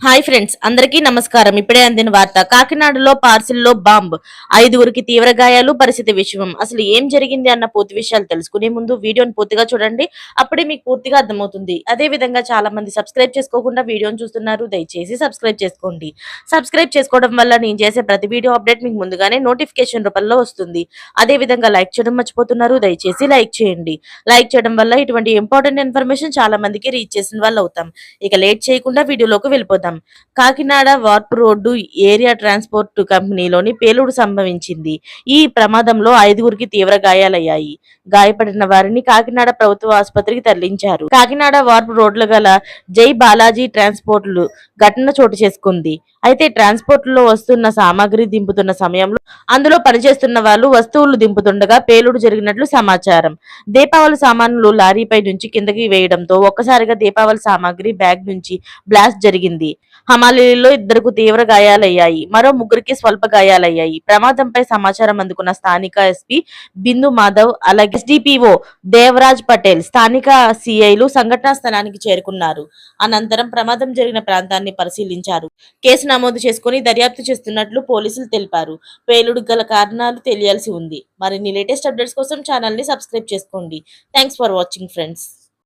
Hi friends అందరికీ నమస్కారం. ఇప్పుడే అందిన వార్త కాకినాడలో పార్సిల్లో బాంబ్. ఐదుగురికి తీవ్ర గాయాలు పరిస్థితి విషయం అసలు ఏం జరిగింది అన్న పూర్తి విషయాలు తెలుసుకునే ముందు వీడియోని పూర్తిగా చూడండి. అప్పుడే మీకు పూర్తిగా అర్థమవుతుంది. అదే విధంగా చాలా మంది సబ్స్క్రైబ్ చేసుకోకుండా వీడియోని చూస్తున్నారు. దయచేసి సబ్స్క్రైబ్ చేసుకోండి. సబ్స్క్రైబ్ చేసుకోవడం వల్ల నేను చేసే ప్రతి వీడియో అప్డేట్ మీకు ముందుగానే నోటిఫికేషన్ రూపంలో వస్తుంది. అదే విధంగా లైక్ చేయడం మర్చిపోతున్నారు. దయచేసి లైక్ చేయండి. లైక్ చేయడం వల్ల ఇటువంటి ఇంపార్టెంట్ ఇన్ఫర్మేషన్ చాలా మందికి రీచ్ చేసిన వాళ్ళు అవుతాం. ఇక లేట్ చేయకుండా వీడియోలోకి వెళ్ళిపోతాం కాకినాడ వార్పు రోడ్డు ఏరియా ట్రాన్స్పోర్ట్ కంపెనీలోని పేలుడు సంభవించింది. ఈ ప్రమాదంలో ఐదుగురికి తీవ్ర గాయాలయ్యాయి. గాయపడిన వారిని కాకినాడ ప్రభుత్వ ఆసుపత్రికి తరలించారు. కాకినాడ వార్పు రోడ్లు గల జై బాలాజీ ట్రాన్స్పోర్ట్లు ఘటన చోటు చేసుకుంది. అయితే ట్రాన్స్పోర్ట్లో వస్తున్న సామాగ్రి దింపుతున్న సమయంలో అందులో పనిచేస్తున్న వాళ్ళు వస్తువులు దింపుతుండగా పేలుడు జరిగినట్లు సమాచారం. దీపావళి సామాన్లు లారీపై నుంచి కిందకి వేయడంతో ఒక్కసారిగా దీపావళి సామాగ్రి బ్యాగ్ నుంచి బ్లాస్ట్ జరిగింది. హమాలీలో ఇద్దరికి తీవ్ర గాయాలయ్యాయి. మరో ముగ్గురికి స్వల్ప గాయాలయ్యాయి. ప్రమాదంపై సమాచారం అందుకున్న స్థానిక ఎస్పీ బిందు మాధవ్ అలాగే ఎస్డిపిఓ దేవరాజ్ పటేల్ స్థానిక సిఐలు సంఘటనా స్థలానికి చేరుకున్నారు. అనంతరం ప్రమాదం జరిగిన ప్రాంతాన్ని పరిశీలించారు. కేసు నమోదు చేసుకుని దర్యాప్తు చేస్తున్నట్లు పోలీసులు తెలిపారు. పేలుడు గల కారణాలు తెలియాల్సి ఉంది. మరిన్ని లేటెస్ట్ అప్డేట్స్ కోసం ఛానల్ని సబ్స్క్రైబ్ చేసుకోండి. Thanks for watching friends.